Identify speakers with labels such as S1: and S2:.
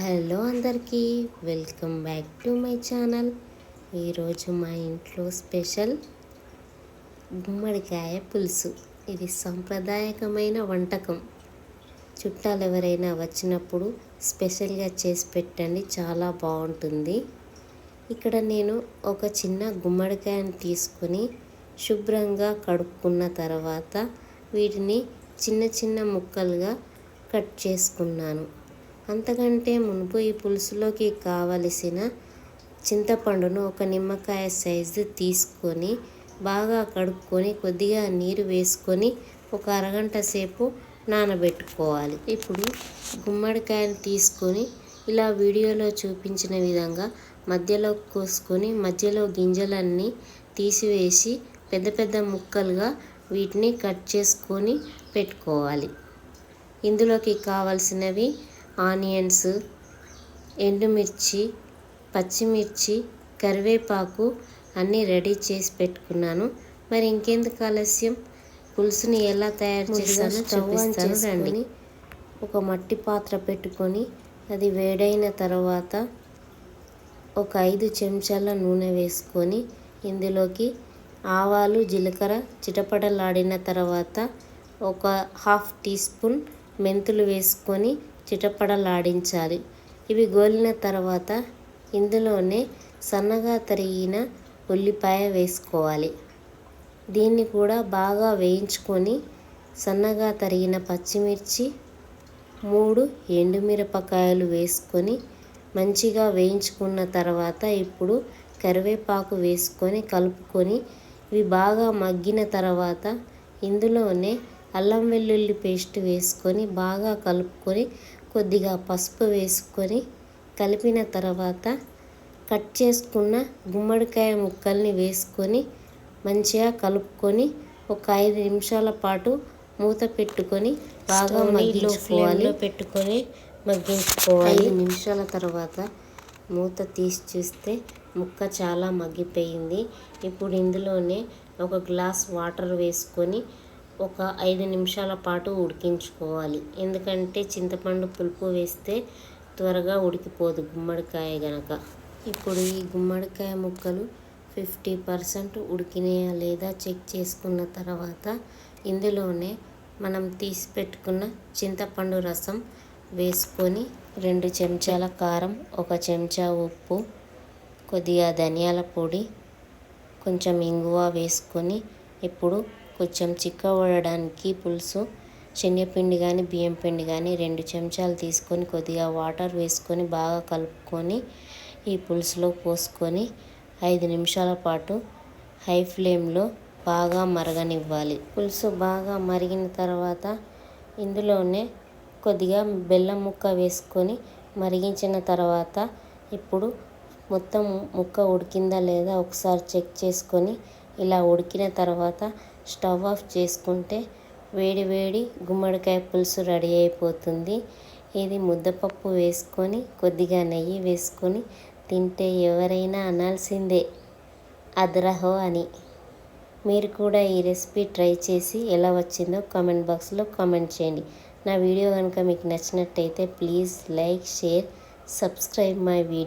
S1: Hello అందరికీ welcome back to my channel. ఈరోజు మా ఇంట్లో స్పెషల్ గుమ్మడికాయ పులుసు. ఇది సాంప్రదాయకమైన వంటకం. చుట్టాలు ఎవరైనా వచ్చినప్పుడు స్పెషల్గా చేసి పెట్టండి చాలా బాగుంటుంది. ఇక్కడ నేను ఒక చిన్న గుమ్మడికాయను తీసుకొని శుభ్రంగా కడుక్కున్న తర్వాత వీటిని చిన్న చిన్న ముక్కలుగా కట్ చేసుకున్నాను. అంతకంటే మునుపు ఈ పులుసులోకి కావలసిన చింతపండును ఒక నిమ్మకాయ సైజు తీసుకొని బాగా కడుక్కొని కొద్దిగా నీరు వేసుకొని ఒక అరగంట సేపు నానబెట్టుకోవాలి. ఇప్పుడు గుమ్మడికాయలు తీసుకొని ఇలా వీడియోలో చూపించిన విధంగా మధ్యలో కోసుకొని మధ్యలో గింజలన్నీ తీసివేసి పెద్ద పెద్ద ముక్కలుగా వీటిని కట్ చేసుకొని పెట్టుకోవాలి. ఇందులోకి కావలసినవి ఆనియన్స్ ఎండుమిర్చి పచ్చిమిర్చి కరివేపాకు అన్నీ రెడీ చేసి పెట్టుకున్నాను. మరి ఇంకెందుకు ఆలస్యం? పులుసుని ఎలా తయారు చేస్తానో చూపిస్తాను రండి. ఒక మట్టి పాత్ర పెట్టుకొని అది వేడైన తర్వాత ఒక ఐదు చెంచాల నూనె వేసుకొని ఇందులోకి ఆవాలు జీలకర్ర చిటపటలాడిన తర్వాత ఒక హాఫ్ టీ స్పూన్ మెంతులు వేసుకొని చిటపడలాడించాలి. ఇవి గోలిన తర్వాత ఇందులోనే సన్నగా తరిగిన ఉల్లిపాయ వేసుకోవాలి. దీన్ని కూడా బాగా వేయించుకొని సన్నగా తరిగిన పచ్చిమిర్చి మూడు ఎండుమిరపకాయలు వేసుకొని మంచిగా వేయించుకున్న తర్వాత ఇప్పుడు కరివేపాకు వేసుకొని కలుపుకొని ఇవి బాగా మగ్గిన తర్వాత ఇందులోనే అల్లం వెల్లుల్లి పేస్ట్ వేసుకొని బాగా కలుపుకొని కొద్దిగా పసుపు వేసుకొని కలిపిన తర్వాత కట్ చేసుకున్న గుమ్మడికాయ ముక్కల్ని వేసుకొని మంచిగా కలుపుకొని ఒక ఐదు నిమిషాల పాటు మూత పెట్టుకొని బాగా మగ్గించుకోవాలి. పెట్టుకొని మగ్గించుకోవాలి. ఐదు నిమిషాల తర్వాత మూత తీసి చూస్తే ముక్క చాలా మగ్గిపోయింది. ఇప్పుడు ఇందులోనే ఒక గ్లాస్ వాటర్ వేసుకొని ఒక ఐదు నిమిషాల పాటు ఉడికించుకోవాలి. ఎందుకంటే చింతపండు పులుపు వేస్తే త్వరగా ఉడికిపోదు గుమ్మడికాయ గనక. ఇప్పుడు ఈ గుమ్మడికాయ ముక్కలు ఫిఫ్టీ పర్సెంట్ ఉడికినాయా లేదా చెక్ చేసుకున్న తర్వాత ఇందులోనే మనం తీసి పెట్టుకున్న చింతపండు రసం వేసుకొని రెండు చెంచాల కారం ఒక చెంచా ఉప్పు కొద్దిగా ధనియాల పొడి కొంచెం ఇంగువ వేసుకొని ఇప్పుడు కొంచెం చిక్కబడడానికి పులుసు శనగపిండి కానీ బియ్యం పిండి కానీ రెండు చెంచాలు తీసుకొని కొద్దిగా వాటర్ వేసుకొని బాగా కలుపుకొని ఈ పులుసులో పోసుకొని ఐదు నిమిషాల పాటు హై ఫ్లేమ్లో బాగా మరగనివ్వాలి. పులుసు బాగా మరిగిన తర్వాత ఇందులోనే కొద్దిగా బెల్లం ముక్క వేసుకొని మరిగించిన తర్వాత ఇప్పుడు మొత్తం ముక్క ఉడికిందా లేదా ఒకసారి చెక్ చేసుకొని ఇలా ఉడికిన తర్వాత స్టవ్ ఆఫ్ చేసుకుంటే వేడి వేడి గుమ్మడికాయ పులుసు రెడీ అయిపోతుంది. ఇది ముద్దపప్పు వేసుకొని కొద్దిగా నెయ్యి వేసుకొని తింటే ఎవరైనా అనాల్సిందే. అద్రహో అని. మీరు కూడా ఈ రెసిపీ ట్రై చేసి ఎలా వచ్చిందో కామెంట్ బాక్స్లో కామెంట్ చేయండి. నా వీడియో కనుక మీకు నచ్చినట్టయితే please like share subscribe my video.